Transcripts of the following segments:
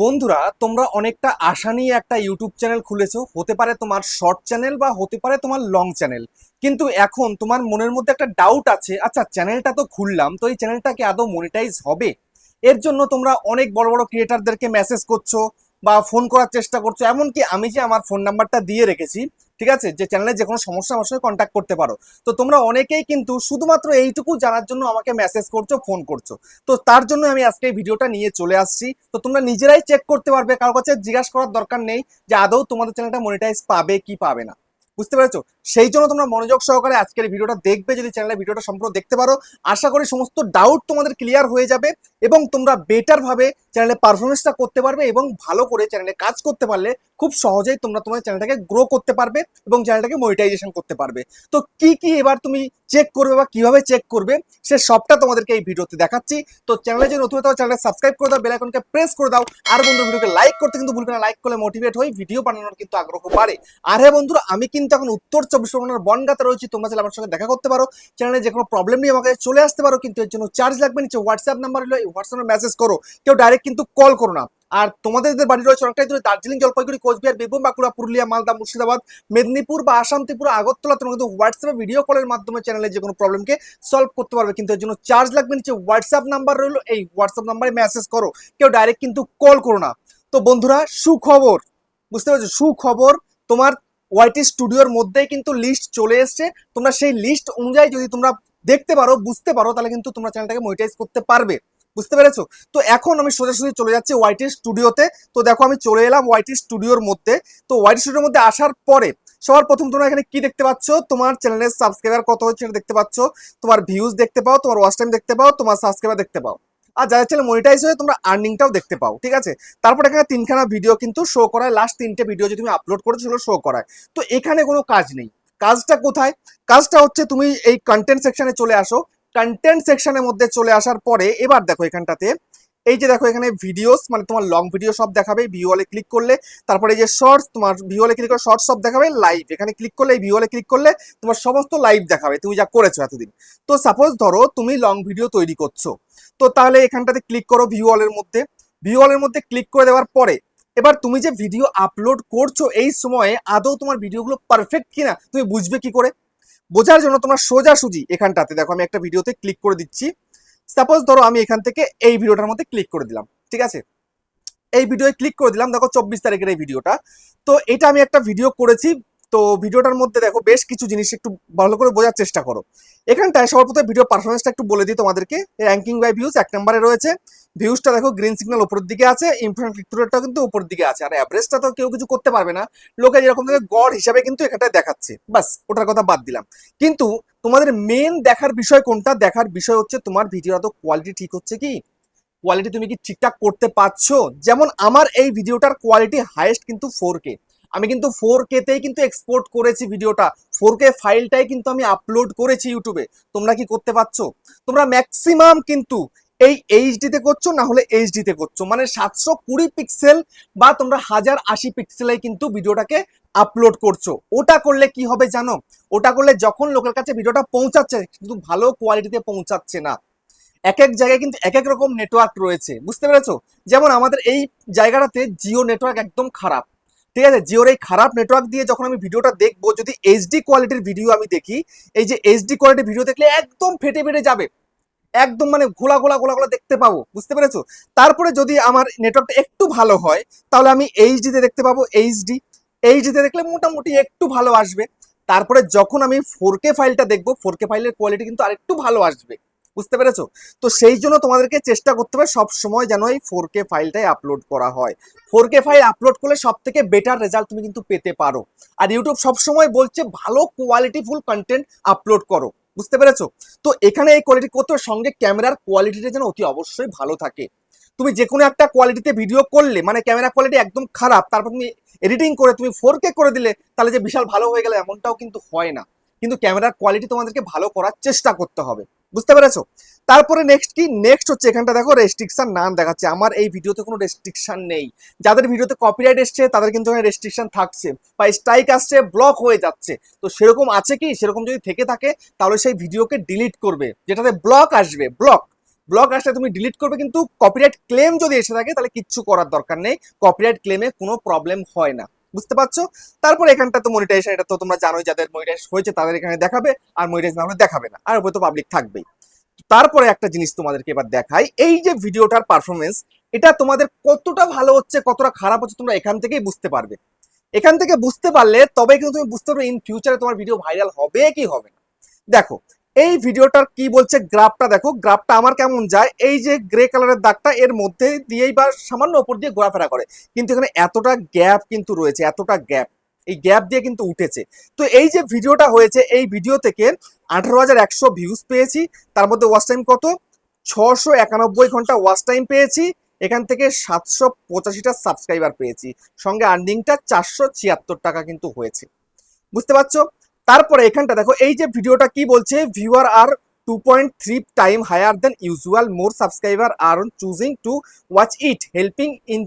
বন্ধুরা, তোমরা অনেকটা আশা নিয়ে একটা ইউটিউব চ্যানেল খুলেছো। হতে পারে তোমার শর্ট চ্যানেল বা হতে পারে তোমার লং চ্যানেল। কিন্তু এখন তোমার মনের মধ্যে একটা ডাউট আছে আচ্ছা চ্যানেলটা তো খুললাম, তো এই চ্যানেলটাকে আদৌ মনিটাইজ হবে? এর জন্য তোমরা অনেক বড় বড় ক্রিয়েটারদেরকে মেসেজ করছ বা ফোন করার চেষ্টা করছ, এমনকি আমি যে আমার ফোন নাম্বারটা দিয়ে রেখেছি, ঠিক আছে? যে চ্যানেলে যে কোনো সমস্যা আমার সঙ্গে কন্ট্যাক্ট করতে পারো। তো তোমরা অনেকেই কিন্তু শুধুমাত্র এইটুকু জানার জন্য আমাকে মেসেজ করছ ফোন করছ। তো তার জন্য আমি আজকে এই ভিডিওটা নিয়ে চলে আসছি। তো তোমরা নিজেরাই চেক করতে পারবে, কারও কাছে জিজ্ঞাসা করার দরকার নেই যে আদৌ তোমাদের চ্যানেলটা মনিটাইজ পাবে কি পাবে না। বুঝতে পেরেছ? সেই জন্য তোমরা মনোযোগ সহকারে আজকের ভিডিওটা দেখবে, যদি চ্যানেলে ভিডিওটা সম্পূর্ণ দেখতে পারো। আশা করি সমস্ত ডাউট তোমাদের ক্লিয়ার হয়ে যাবে এবং তোমরা বেটার ভাবে চ্যানেলে পারফরমেন্সটা করতে পারবে এবং ভালো করে চ্যানেলে কাজ করতে পারলে খুব সহজেই তোমরা তোমার চ্যানেলটাকে গ্রো করতে পারবে এবং চ্যানেলটাকে মনিটাইজেশন করতে পারবে। তো কি কি এবার তুমি চেক করবে বা কীভাবে চেক করবে, সে সবটা তোমাদেরকে এই ভিডিওতে দেখাচ্ছি। তো চ্যানেলে যে নতুন হতে চ্যানেলে সাবস্ক্রাইব করে দাও বেল আইকনকে প্রেস করে দাও। আর বন্ধু, ভিডিওকে লাইক করতে কিন্তু ভুলবে না লাইক করলে মোটিভেট হই ভিডিও বানানোর কিন্তু আগ্রহ বাড়ে। আর হ্যাঁ বন্ধুরা, আমি কিন্তু এখন উত্তর চব্বিশ পরগনার বনগাতে রয়েছি, তোমরা চাইলে আমার সঙ্গে দেখা করতে পারো। চ্যানেলে যে কোনো প্রবলেম নিয়ে আমাকে চলে আসতে পারো, কিন্তু এর জন্য চার্জ লাগবে, নিচে হোয়াটসঅ্যাপ নাম্বার হলো এই হোয়াটসঅ্যাপে মেসেজ করো। কেউ ডাইরেক্ট কিন্তু কল করো না। আর তোমাদের যে বাড়ি রয়েছে অনেকটাই দূরে, দার্জিলিং, জলপাইগুড়ি, কোচবিহার, বীরভূম, বাঁকুড়া, পুরুলিয়া, মালদা, মুর্শিদাবাদ, মেদিনীপুর বা আসাম, ত্রিপুরা, আগরতলা, তোমরা কিন্তু হোয়াটসঅ্যাপে ভিডিও কলের মাধ্যমে চ্যানেলে যে কোনো প্রবলেমকে সলভ করতে পারবে। কিন্তু এর জন্য চার্জ লাগবে নিচে হোয়াটসঅ্যাপ নাম্বার রইল। এই হোয়াটসঅ্যাপ নাম্বারে মেসেজ করো, কেউ ডাইরেক্ট কিন্তু কল করো না। তো বন্ধুরা, সুখবর, বুঝতে পারছ? সুখবর, তোমার ওয়াইটি স্টুডিওর মধ্যেই কিন্তু লিস্ট চলে এসছে। তোমরা সেই লিস্ট অনুযায়ী যদি তোমরা দেখতে পারো, বুঝতে পারো, তাহলে কিন্তু তোমরা চ্যানেলটাকে মনিটাইজ করতে পারবে। বুঝতে পেরেছ? তো এখন আমি সোজাসুজি চলে যাচ্ছি ওয়াইটি স্টুডিওতে তো দেখো আমি চলে এলাম ওয়াইটি স্টুডিওর মধ্যে। তো ওয়াইটি স্টুডিওর মধ্যে আসার পরে সবার প্রথম তোমরা এখানে কি দেখতে পাচ্ছ? তোমার চ্যানেলের সাবস্ক্রাইবার কত হচ্ছে সেটা দেখতে পাচ্ছ। তোমার ভিউজ দেখতে পাও, তোমার ওয়াচ টাইম দেখতে পাও, তোমার সাবস্ক্রাইবার দেখতে পাও। আর যাদের চ্যানেল মনিটাইজ হয়ে তোমরা আর্নিংটাও দেখতে পাও, ঠিক আছে? তারপর এখানে তিনখানা ভিডিও কিন্তু শো করায়। লাস্ট তিনটে ভিডিও যদি তুমি আপলোড করেছ সেগুলো শো করায়। তো এখানে কোনো কাজ নেই। কাজটা কোথায়? কাজটা হচ্ছে তুমি এই কন্টেন্ট সেকশনে চলে আসো। কন্টেন্ট সেকশনের মধ্যে চলে আসার পরে, এবার দেখো এখানটাতে, এই যে দেখো এখানে ভিডিওস মানে তোমার লং ভিডিও সব দেখাবে ভিওয়ালে ক্লিক করলে, তারপরে এই যে শর্টস তোমার ভিওয়ালে ক্লিক করে শর্টস সব দেখাবে লাইভ এখানে ক্লিক করলে, এই ভিওয়ালে ক্লিক করলে, তোমার সমস্ত লাইভ দেখাবে, তুমি যা করেছ এতদিন। তো সাপোজ ধরো তুমি লং ভিডিও তৈরি করছ, তো তাহলে এখানটাতে ক্লিক করো ভিওয়ালের মধ্যে ভিওয়ালের মধ্যে ক্লিক করে দেওয়ার পরে, এবার তুমি যে ভিডিও আপলোড করছ, এই সময়ে আদৌ তোমার ভিডিওগুলো পারফেক্ট কিনা, তুমি বুঝবে কি করে? বোঝার জন্য তোমরা সোজাসুজি এখানটাতে। দেখো, আমি একটা ভিডিওতে ক্লিক করে দিচ্ছি। সাপোজ ধরো, আমি এখান থেকে এই ভিডিওটার মধ্যে ক্লিক করে দিলাম, ঠিক আছে? এই ভিডিওয়ে ক্লিক করে দিলাম, দেখো, চব্বিশ তারিখের এই ভিডিওটা। তো এটা আমি একটা ভিডিও করেছি তো ভিডিওটার মধ্যে দেখো বেশ কিছু জিনিস একটু ভালো করে বোঝার চেষ্টা করো। এখানটায় সর্বপ্রথম ভিডিও পারফরমেন্সটা একটু বলে দিই তোমাদেরকে। র্যাঙ্কিং বাই ভিউজ এক নম্বরে রয়েছে। ভিউজটা দেখো গ্রিন সিগন্যাল উপরের দিকে আছে ক্লিকটাও কিন্তু উপর দিকে আছে। আর অ্যাভারেজটা তো কেউ কিছু করতে পারবে না। লোকে যেরকম থেকে গড় হিসাবে কিন্তু এখানটায় দেখাচ্ছে। বাস ওটার কথা বাদ দিলাম। কিন্তু তোমাদের মেন দেখার বিষয় কোনটা? দেখার বিষয় হচ্ছে তোমার ভিডিওটা তো কোয়ালিটি ঠিক হচ্ছে কি? কোয়ালিটি তুমি কি ঠিকঠাক করতে পারছ? যেমন আমার এই ভিডিওটার কোয়ালিটি হাইয়েস্ট কিন্তু ফোর কে আমি কিন্তু ফোর কেতেই কিন্তু এক্সপোর্ট করেছি ভিডিওটা ফোর কে ফাইলটাই কিন্তু আমি আপলোড করেছি ইউটিউবে তোমরা কি করতে পারছ? তোমরা ম্যাক্সিমাম কিন্তু এই এইচডিতে করছ, না হলে এইচডিতে করছ। মানে সাতশো কুড়ি পিক্সেল বা তোমরা হাজার আশি পিক্সেলে কিন্তু ভিডিওটাকে আপলোড করছ। ওটা করলে কি হবে জানো? ওটা করলে যখন লোকের কাছে ভিডিওটা পৌঁছাচ্ছে, কিন্তু ভালো কোয়ালিটিতে পৌঁছাচ্ছে না। এক এক জায়গায় কিন্তু এক এক রকম নেটওয়ার্ক রয়েছে। বুঝতে পেরেছ? যেমন আমাদের এই জায়গাটাতে জিও নেটওয়ার্ক একদম খারাপ। ঠিক আছে? জিওর এই খারাপ নেটওয়ার্ক দিয়ে যখন আমি ভিডিওটা দেখব, যদি এইচডি কোয়ালিটির ভিডিও আমি দেখি, এই যে এইচডি কোয়ালিটির ভিডিও দেখলে একদম ফেটে ফেটে যাবে। একদম মানে ঘোলা ঘোলা ঘোলা ঘোলা দেখতে পাবো, বুঝতে পেরেছ? তারপরে যদি আমার নেটওয়ার্কটা একটু ভালো হয়, তাহলে আমি এইচডিতে দেখতে পাবো এইচডি এইচডিতে দেখলে মোটামুটি একটু ভালো আসবে। তারপরে যখন আমি ফোর কে ফাইলটা দেখব ফোর কে ফাইলের কোয়ালিটি কিন্তু আরেকটু ভালো আসবে। বুঝতে পেরেছ? তো সেই জন্য তোমাদেরকে চেষ্টা করতে হবে সব সময় যেন এই ফোর কে ফাইলটাই আপলোড করা হয়। ফোর কে ফাইল আপলোড করলে সব থেকে বেটার রেজাল্ট তুমি কিন্তু পেতে পারো। আর ইউটিউব সবসময় বলছে ভালো কোয়ালিটিফুল কন্টেন্ট আপলোড করো। বুঝতে পেরেছ? তো এখানে এই কোয়ালিটি করতে সঙ্গে ক্যামেরার কোয়ালিটিটা যেন অতি অবশ্যই ভালো থাকে। তুমি যে কোনো একটা কোয়ালিটিতে ভিডিও করলে মানে ক্যামেরা কোয়ালিটি একদম খারাপ, তারপর তুমি এডিটিং করে তুমি ফোর কে করে দিলে, তাহলে যে বিশাল ভালো হয়ে গেলে, এমনটাও কিন্তু হয় না। কিন্তু ক্যামেরার কোয়ালিটি তোমাদেরকে ভালো করার চেষ্টা করতে হবে। বুঝতে পেরেছ? তারপরে নেক্সট কি? নেক্সট হচ্ছে এখানটা দেখো রেস্ট্রিকশন নাম দেখাচ্ছে। আমার এই ভিডিওতে কোনো রেস্ট্রিকশন নেই। যাদের ভিডিওতে কপিরাইট এসছে, তাদের কিন্তু এখানে রেস্ট্রিকশন থাকছে বা স্ট্রাইক আসছে ব্লক হয়ে যাচ্ছে। তো সেরকম আছে কি? সেরকম যদি থেকে থাকে, তাহলে সেই ভিডিওকে ডিলিট করবে। যেটাতে ব্লক আসবে ব্লক ব্লগ আসলে তুমি ডিলিট করবে, কিন্তু কপিরাইট ক্লেম যদি এসে থাকে, তাহলে কিচ্ছু করার দরকার নেই। কপিরাইট ক্লেমে কোনো প্রবলেম হয় না। বুঝতে পারছ? তারপর এখানটা তো মনিটাইজেশন এটা তো তোমরা জানোই, যাদের মনিটাইজ হয়েছে তাদের এখানে দেখাবে, আর মনিটাইজ না হলে দেখাবে না, আর ওপরে তো পাবলিক থাকবেই। তারপরে একটা জিনিস তোমাদেরকে এবার দেখাই, এই যে ভিডিওটার পারফরমেন্স এটা তোমাদের কতটা ভালো হচ্ছে, কতটা খারাপ হচ্ছে, তোমরা এখান থেকেই বুঝতে পারবে। এখান থেকে বুঝতে পারলে, তবে কিন্তু তুমি বুঝতে পারবে ইন ফিউচারে তোমার ভিডিও ভাইরাল হবে কি হবে না। দেখো এই ভিডিওটার কি বলছে গ্রাফটা দেখো, গ্রাফটা আমার কেমন যায়, এই যে গ্রে কালারের দাগটা এর মধ্যে দিয়েই বা সামান্য ওপর দিয়ে ঘোরাফেরা করে। কিন্তু এখানে এতটা গ্যাপ কিন্তু রয়েছে, এতটা গ্যাপ এই গ্যাপ দিয়ে কিন্তু উঠেছে। তো এই যে ভিডিওটা হয়েছে, এই ভিডিও থেকে আঠারো হাজার একশো ভিউজ পেয়েছি, তার মধ্যে ওয়াচ টাইম কত? ছশো একানব্বই ঘণ্টা ওয়াচ টাইম পেয়েছি, এখান থেকে সাতশো পঁচাশিটা সাবস্ক্রাইবার পেয়েছি। সঙ্গে আর্নিংটা চারশো ছিয়াত্তর টাকা কিন্তু হয়েছে। বুঝতে পারছ? তারপরে এখানটা দেখো, এই যে ভিডিওটা কি বলছে viewer are two point three time higher than usual more subscriber are on choosing to watch it helping in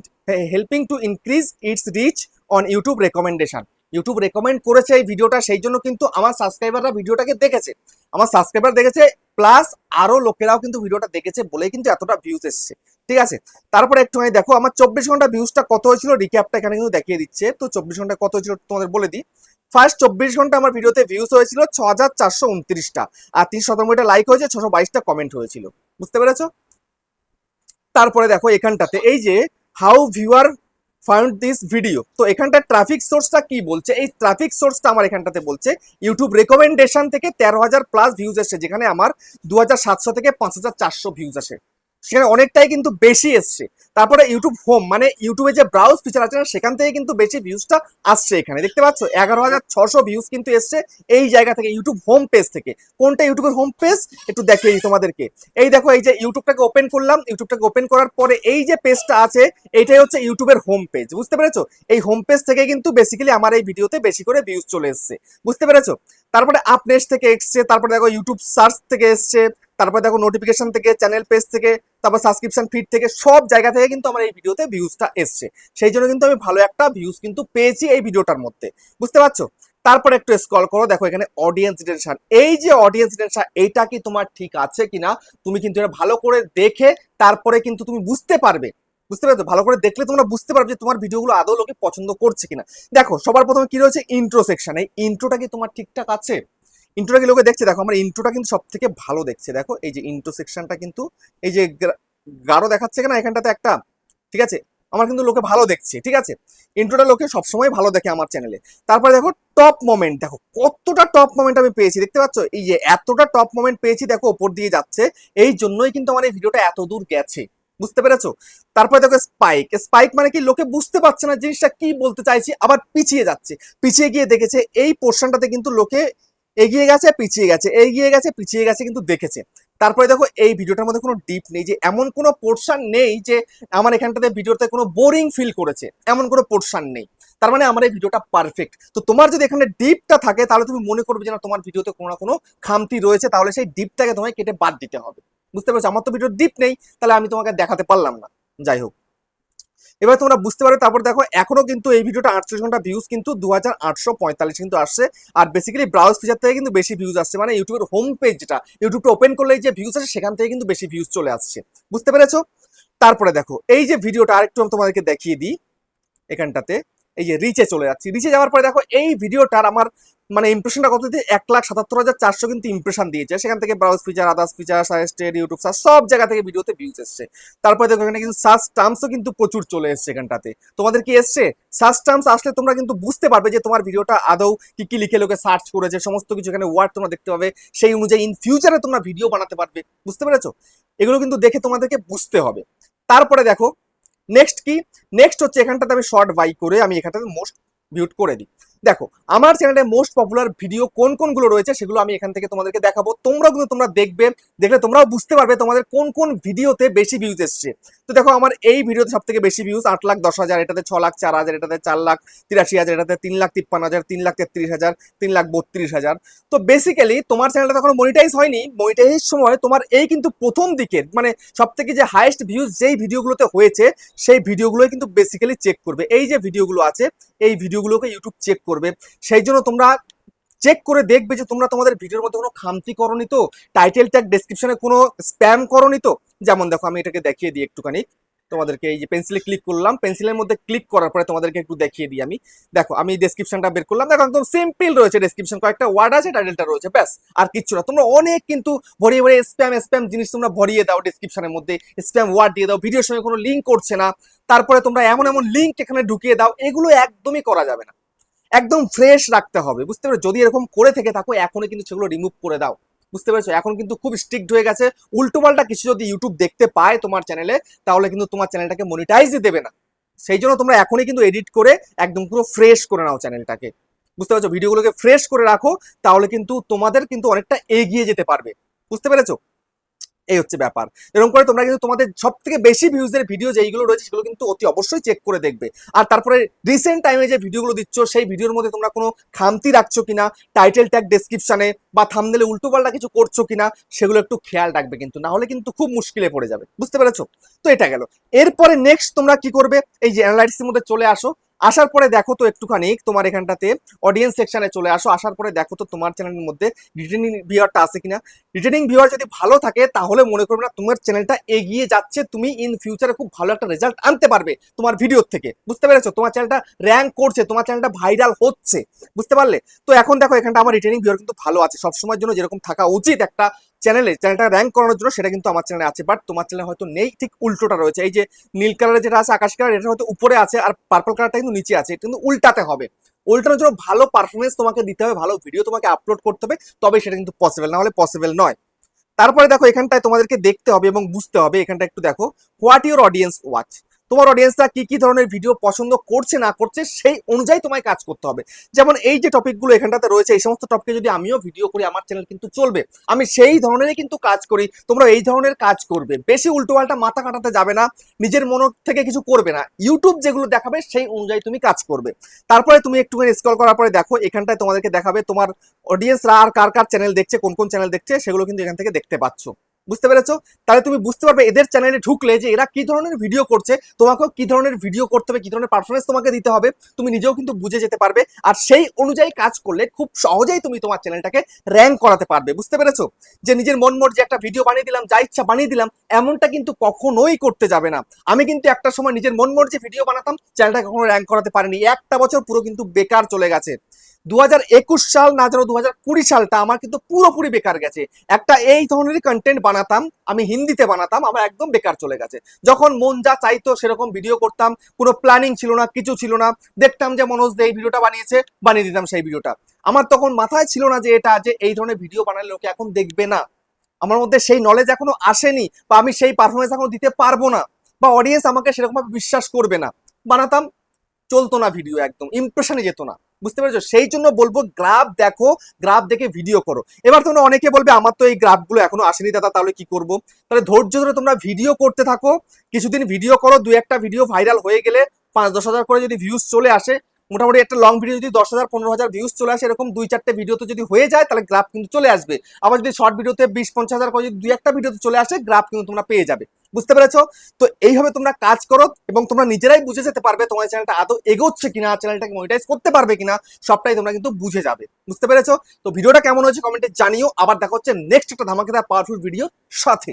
helping to increase its reach on YouTube recommendation YouTube recommend করেছে এই ভিডিওটা, সেই জন্য কিন্তু আমার সাবস্ক্রাইবাররা ভিডিওটাকে দেখেছে। আমার সাবস্ক্রাইবার দেখেছে প্লাস আরও লোকেরাও কিন্তু ভিডিওটা দেখেছে বলে কিন্তু এতটা ভিউজ এসছে। ঠিক আছে? তারপরে একটুখানি দেখো, আমার চব্বিশ ঘণ্টা ভিউজটা কত হয়েছিল? রিক্যাপটা এখানে কিন্তু দেখিয়ে দিচ্ছে। তো চব্বিশ ঘণ্টা কত হয়েছিল তোমাদের বলে দিই। ফার্স্ট চব্বিশ ঘণ্টা আমার ভিডিওতে ভিউজ হয়েছিল ছ হাজার চারশো উনত্রিশটা। আর তিন শতাংশটা লাইক হয়েছে ছশো বাইশটা কমেন্ট হয়েছিল। বুঝতে পেরেছ? তারপরে দেখো এখানটাতে, এই যে how viewer found this video তো এখানটা ট্রাফিক সোর্সটা কি বলছে? এই ট্রাফিক সোর্সটা আমার এখানটাতে বলছে ইউটিউব রেকমেন্ডেশন থেকে তেরো হাজার প্লাস ভিউজ এসছে, যেখানে আমার দু হাজার সাতশো থেকে পাঁচ হাজার চারশো ভিউজ আসে। সেখানে অনেকটাই কিন্তু বেশি এসছে। তারপরে ইউটিউব হোম মানে ইউটিউবে যে ব্রাউজ ফিচার আছে না, সেখান থেকে কিন্তু বেশি ভিউজটা আসছে এখানে। দেখতে পাচ্ছ? এগারো হাজার ছশো ভিউজ কিন্তু এসছে এই জায়গা থেকে ইউটিউব হোম পেজ থেকে। কোনটা ইউটিউবের হোম পেজ একটু দেখিয়ে দিই তোমাদেরকে। এই দেখো, এই যে ইউটিউবটাকে ওপেন করলাম। ইউটিউবটাকে ওপেন করার পরে এই যে পেজটা আছে এইটাই হচ্ছে ইউটিউবের হোম পেজ বুঝতে পেরেছ? এই হোম পেজ থেকে কিন্তু বেসিক্যালি আমার এই ভিডিওতে বেশি করে ভিউজ চলে এসছে। বুঝতে পেরেছ? তারপরে আপনেস থেকে এসছে, তারপরে দেখো ইউটিউব সার্চ থেকে এসছে। তারপরে দেখো নোটিফিকেশন থেকে চ্যানেল পেজ থেকে, তারপর সাবস্ক্রিপশন ফিড থেকে, সব জায়গা থেকে কিন্তু আমার এই ভিডিওতে ভিউজটা এসছে। সেই জন্য কিন্তু আমি ভালো একটা ভিউজ কিন্তু পেয়েছি এই ভিডিওটার মধ্যে। বুঝতে পারছ? তারপরে একটু স্ক্রল করো, দেখো এখানে অডিয়েন্স রিটেনশন এই যে অডিয়েন্স রিটেনশন এইটা কি তোমার ঠিক আছে কিনা? তুমি কিন্তু এটা ভালো করে দেখে তারপরে কিন্তু তুমি বুঝতে পারবে। বুঝতে পারছ? ভালো করে দেখলে তোমরা বুঝতে পারবে যে তোমার ভিডিওগুলো আদৌ লোকে পছন্দ করছে কিনা। দেখো, সবার প্রথমে কি রয়েছে? ইন্ট্রো সেকশন এই ইন্ট্রোটা কি তোমার ঠিকঠাক আছে? ইন্ট্রোটা কি লোকে দেখছে? দেখো, আমার ইন্ট্রোটা কিন্তু সব থেকে ভালো দেখছে। দেখো, এই যে ইন্ট্রো সেকশনটা কিন্তু, এই যে গাঢ় দেখাচ্ছে না এখানটাতে একটা, ঠিক আছে? আমার কিন্তু লোকে ভালো দেখছে, ঠিক আছে? ইন্ট্রোটা লোকে সবসময় ভালো দেখে আমার চ্যানেলে তারপরে দেখো টপ মোমেন্ট দেখো, কতটা টপ মোমেন্ট আমি পেয়েছি, দেখতে পাচ্ছ? এই যে এতটা টপ মোমেন্ট পেয়েছি, দেখো, ওপর দিয়ে যাচ্ছে। এই জন্যই কিন্তু আমার এই ভিডিওটা এত দূর গেছে। বুঝতে পেরেছ? তারপরে দেখো স্পাইক স্পাইক মানে কি? লোকে বুঝতে পারছে না জিনিসটা, কি বলতে চাইছি? আবার পিছিয়ে যাচ্ছে। পিছিয়ে গিয়ে দেখেছে, এই পোর্শনটাতে কিন্তু লোকে এগিয়ে গেছে, পিছিয়ে গেছে। এগিয়ে গেছে, পিছিয়ে গেছে কিন্তু দেখেছে। তারপরে দেখো, এই ভিডিওটার মধ্যে কোনো ডিপ নেই যে, এমন কোনো পোর্শন নেই যে, আমার এখানটাতে ভিডিওতে কোনো বোরিং ফিল করেছে। এমন কোনো পোর্শন নেই। তার মানে আমার এই ভিডিওটা পারফেক্ট তো তোমার যদি এখানে ডিপটা থাকে, তাহলে তুমি মনে করবে যে, না, তোমার ভিডিওতে কোনো না কোনো খামতি রয়েছে। তাহলে সেই ডিপটাকে তোমায় কেটে বাদ দিতে হবে। বুঝতে পেরেছ? আমার তো ভিডিও ডিপ নেই, তাহলে আমি তোমাকে দেখাতে পারলাম না। যাই হোক। এবার তোমরা বুঝতে পারো তারপর দেখো, এখনও কিন্তু এই ভিডিওটা আটচল্লিশ ঘণ্টা ভিউজ কিন্তু দু হাজার আটশো পঁয়তাল্লিশ কিন্তু আসছে। আর বেসিক্যালি ব্রাউজ ফিচার থেকে কিন্তু বেশি ভিউজ আসছে মানে ইউটিউবের হোম পেজ যেটা, ইউটিউবটা ওপেন করলে যে ভিউজ আছে সেখান থেকে কিন্তু বেশি ভিউজ চলে আসছে। বুঝতে পেরেছ? তারপরে দেখো, এই যে ভিডিওটা আরেকটু আমি তোমাদেরকে দেখিয়ে দিই, এখানটাতে। এই যে রিচে চলে যাচ্ছি। রিচে যাওয়ার পরে দেখো, এই ভিডিওটার আমার মানে ইমপ্রেশনটা কত দিয়ে এক লাখ সাতাত্তর হাজার চারশো কিন্তু ইমপ্রেশন দিয়েছে। সেখান থেকে browse feature others feature suggested YouTube search সব জায়গা থেকে ভিডিওতে ভিউজ এসছে। তারপরে দেখো, এখানে কিন্তু সার্চ টার্মসও কিন্তু প্রচুর চলে এসছে এখানটাতে। তোমাদের কি এসছে? সার্চ টার্মস আসলে তোমরা কিন্তু বুঝতে পারবে যে তোমার ভিডিওটা আদৌ কি কি লিখে লোকে সার্চ করেছে, সমস্ত কিছু এখানে ওয়ার্ড তোমরা দেখতে পাবে। সেই অনুযায়ী ইন ফিউচারে তোমরা ভিডিও বানাতে পারবে। বুঝতে পেরেছ? এগুলো কিন্তু দেখে তোমাদেরকে বুঝতে হবে। তারপরে দেখো নেক্সট কি? নেক্সট হচ্ছে এখানটাতে আমি শর্ট বাই করে আমি এখানটাতে মোস্ট ভিউট করে দিই। দেখো, আমার চ্যানেলে মোস্ট পপুলার ভিডিও কোন কোনগুলো রয়েছে সেগুলো আমি এখান থেকে তোমাদেরকে দেখাবো। তোমরাও কিন্তু তোমরা দেখবে, দেখলে তোমরাও বুঝতে পারবে তোমাদের কোন কোন ভিডিওতে বেশি ভিউজ এসছে। তো দেখো, আমার এই ভিডিওতে সব থেকে বেশি ভিউজ আট লাখ, দশ হাজার, এটাতে ছ লাখ, চার হাজার, এটাতে চার লাখ, তিরাশি হাজার, এটাতে তিন লাখ, তিপ্পান্ন হাজার, তিন লাখ তেত্রিশ হাজার, তিন লাখ বত্রিশ হাজার। তো বেসিক্যালি তোমার চ্যানেলটা তখন মনিটাইজ হয়নি। মনিটাইজের সময় তোমার এই কিন্তু প্রথম দিকের মানে সব থেকে যে হাইয়েস্ট ভিউজ যেই ভিডিওগুলোতে হয়েছে, সেই ভিডিওগুলোই কিন্তু বেসিক্যালি চেক করবে। এই যে ভিডিওগুলো আছে এই ভিডিওগুলোকে ইউটিউব চেক করবে। সেই জন্য তোমরা চেক করে দেখবে যে তোমরা তোমাদের ভিডিওর মধ্যে কোনো খামতি করনি তো? টাইটেল ট্যাগ ডেসক্রিপশনে কোনো স্প্যাম করনি তো? যেমন দেখো, আমি এটাকে দেখিয়ে দিই একটুখানি। তোমাদেরকে এই যে পেন্সিলে ক্লিক করলাম। পেন্সিলের মধ্যে ক্লিক করার পরে তোমাদেরকে একটু দেখিয়ে দিই আমি। দেখো, আমি ডেসক্রিপশনটা বের করলাম। দেখো, একদম সিম্পল রয়েছে ডেসক্রিপশন কয়েকটা ওয়ার্ড আছে টাইটেলটা রয়েছে, ব্যাস। আর কিচ্ছু না। তোমরা অনেক কিন্তু ভরিয়ে ভরিয়ে স্প্যাম স্প্যাম জিনিস তোমরা ভরিয়ে দাও ডেসক্রিপশনের মধ্যে। স্প্যাম ওয়ার্ড দিয়ে দাও ভিডিওর সঙ্গে কোনো লিঙ্ক করছে না। তারপরে তোমরা এমন এমন লিঙ্ক এখানে ঢুকিয়ে দাও, এগুলো একদমই করা যাবে না। একদম ফ্রেশ রাখতে হবে, বুঝতে পারছ? যদি এরকম করে থেকে থাকো, এখনই কিন্তু সেগুলো রিমুভ করে দাও। বুঝতে পেরেছ? এখন কিন্তু খুব স্ট্রিক্ট হয়ে গেছে। উল্টোপাল্টা কিছু যদি ইউটিউব দেখতে পায় তোমার চ্যানেলে তাহলে কিন্তু তোমার চ্যানেলটাকে মনিটাইজই দেবে না। সেই জন্য তোমরা এখনই কিন্তু এডিট করে একদম পুরো ফ্রেশ করে নাও চ্যানেলটাকে বুঝতে পারছ? ভিডিওগুলোকে ফ্রেশ করে রাখো, তাহলে কিন্তু তোমাদের কিন্তু অনেকটা এগিয়ে যেতে পারবে। বুঝতে পেরেছ? এই হচ্ছে ব্যাপার। এরকম করে তোমরা কিন্তু তোমাদের সব থেকে বেশি ভিউজের ভিডিও যেইগুলো রয়েছে সেগুলো কিন্তু অতি অবশ্যই চেক করে দেখবে। আর তারপরে রিসেন্ট টাইমে যে ভিডিওগুলো দিচ্ছ, সেই ভিডিওর মধ্যে তোমরা কোনো খামতি রাখছো কিনা টাইটেল ট্যাগ ডেসক্রিপশনে বা থামনেলে উল্টোপাল্টা কিছু করছ কিনা, সেগুলো একটু খেয়াল রাখবে কিন্তু, না হলে কিন্তু খুব মুশকিলে পড়ে যাবে। বুঝতে পেরেছ? তো এটা গেল। এরপরে নেক্সট তোমরা কি করবে? এই যে অ্যানালাইটিসের মধ্যে চলে আসো। আসার পরে দেখো তো একটুখানি তোমার এখানটাতে অডিয়েন্স সেকশনে চলে আসো, আসার পরে দেখো তো তোমার চ্যানেলের মধ্যে রিটেনিং ভিউয়ারটা আছে কিনা। রিটেনিং ভিউয়ার যদি ভালো থাকে, তাহলে মনে করবে না তোমার চ্যানেলটা এগিয়ে যাচ্ছে, তুমি ইন ফিউচারে খুব ভালো একটা রেজাল্ট আনতে পারবে তোমার ভিডিওর থেকে। বুঝতে পেরেছ? তোমার চ্যানেলটা র্যাঙ্ক করছে, তোমার চ্যানেলটা ভাইরাল হচ্ছে। বুঝতে পারলে? তো এখন দেখো এখানটা আমার রিটেনিং ভিউয়ার কিন্তু ভালো আছে। সবসময়ের জন্য যেরকম থাকা উচিত একটা চ্যানেলে চ্যানেলটা র্যাঙ্ক করানোর জন্য সেটা কিন্তু আমার চ্যানেলে আছে বাট তোমার চ্যানেলে হয়তো নেই, ঠিক উল্টোটা রয়েছে। এই যে নীল কালারের যেটা আছে, আকাশ কালার এটা হয়তো উপরে আছে, আর পার্পল কালারটা কিন্তু নিচে আছে কিন্তু উল্টাতে হবে। উল্টানোর জন্য ভালো পারফরমেন্স তোমাকে দিতে হবে, ভালো ভিডিও তোমাকে আপলোড করতে হবে, তবে সেটা কিন্তু পসিবল না হলে পসিবল নয়। তারপরে দেখো, এখানটায় তোমাদেরকে দেখতে হবে এবং বুঝতে হবে এখানটা একটু দেখো হোয়াট ইউর অডিয়েন্স ওয়াচ তোমার অডিয়েন্সরা কি কি ধরনের ভিডিও পছন্দ করছে, না করছে, সেই অনুযায়ী তোমায় কাজ করতে হবে। যেমন এই যে টপিকগুলো এখানটাতে রয়েছে, এই সমস্ত টপিকে যদি আমিও ভিডিও করি, আমার চ্যানেল কিন্তু চলবে। আমি সেই ধরনেরই কিন্তু কাজ করি, তোমরা এই ধরনের কাজ করবে। বেশি উল্টোপাল্টা মাথা কাটাতে যাবে না, নিজের মন থেকে কিছু করবে না। ইউটিউব যেগুলো দেখাবে, সেই অনুযায়ী তুমি কাজ করবে। তারপরে তুমি একটুখানি স্ক্রল করার পরে দেখো, এখানটায় তোমাদেরকে দেখাবে তোমার অডিয়েন্সরা আর কার কার চ্যানেল দেখছে, কোন কোন চ্যানেল দেখছে, সেগুলো কিন্তু এখান থেকে দেখতে পাচ্ছ। বুঝতে পেরেছ? তাহলে তুমি বুঝতে পারবে এদের চ্যানেলে ঢুকলে যে এরা কি ধরনের ভিডিও করছে, তোমাকেও কি ধরনের ভিডিও করতে হবে, কি ধরনের পারফরমেন্স তোমাকে দিতে হবে, তুমি নিজেও কিন্তু বুঝে যেতে পারবে। আর সেই অনুযায়ী কাজ করলে খুব সহজেই তুমি তোমার চ্যানেলটাকে র্যাঙ্ক করাতে পারবে, বুঝতে পেরেছ? যে নিজের মন মর্জি একটা ভিডিও বানিয়ে দিলাম, যা ইচ্ছা বানিয়ে দিলাম, এমনটা কিন্তু কখনোই করতে যাবে না। আমি কিন্তু একটা সময় নিজের মন মর্জি ভিডিও বানাতাম চ্যানেলটা কখনো র্যাঙ্ক করাতে পারিনি। একটা বছর পুরো কিন্তু বেকার চলে গেছে। দু হাজার একুশ সাল না যেন দু সালটা আমার কিন্তু পুরোপুরি বেকার গেছে। একটা এই ধরনেরই কন্টেন্ট বানাতাম, আমি হিন্দিতে বানাতাম, আমার একদম বেকার চলে গেছে। যখন মন যা চাইতো সেরকম ভিডিও করতাম, কোনো প্ল্যানিং ছিল না, কিছু ছিল না, দেখতাম যে মনোজ দে এই ভিডিওটা বানিয়েছে, বানিয়ে দিতাম সেই ভিডিওটা আমার তখন মাথায় ছিল না যে এটা, যে এই ধরনের ভিডিও বানালে লোকে এখন দেখবে না। আমার মধ্যে সেই নলেজ এখনও আসেনি, বা আমি সেই পারফরমেন্স এখনও দিতে পারব না, বা অডিয়েন্স আমাকে সেরকমভাবে বিশ্বাস করবে না। বানাতাম, চলতো না ভিডিও একদম ইমপ্রেশনে যেত না। বুঝতে পেরেছ? সেই জন্য বলব গ্রাফ দেখো গ্রাফ দেখে ভিডিও করো। এবার তোমরা অনেকে বলবে, আমার তো এই গ্রাফগুলো এখনও আসেনি দাদা, তাহলে কি করব? তাহলে ধৈর্য ধরে তোমরা ভিডিও করতে থাকো। কিছুদিন ভিডিও করো, দু একটা ভিডিও ভাইরাল হয়ে গেলে পাঁচ দশ হাজার করে যদি ভিউজ চলে আসে, মোটামুটি একটা লং ভিডিও যদি দশ হাজার, পনেরো হাজার ভিউজ চলে আসে, এরকম দুই চারটে ভিডিওতে যদি হয়ে যায়, তাহলে গ্রাফ কিন্তু চলে আসবে। আবার যদি শর্ট ভিডিওতে বিশ, পঞ্চাশ হাজার করে যদি দুই একটা ভিডিওতে চলে আসে গ্রাফ কিন্তু তোমরা পেয়ে যাবে। বুঝতে পেরেছ? তো এইভাবে তোমরা কাজ করো এবং তোমরা নিজেরাই বুঝে যেতে পারবে তোমার চ্যানেলটা আদৌ এগোচ্ছে কিনা, চ্যানেলটাকে মনিটাইজ করতে পারবে কিনা, সবটাই তোমরা কিন্তু বুঝে যাবে। বুঝতে পেরেছ? তো ভিডিওটা কেমন হয়েছে কমেন্টে জানিও। আবার দেখা হচ্ছে নেক্সট একটা ধামাকে পাওয়ারফুল ভিডিও সাথে।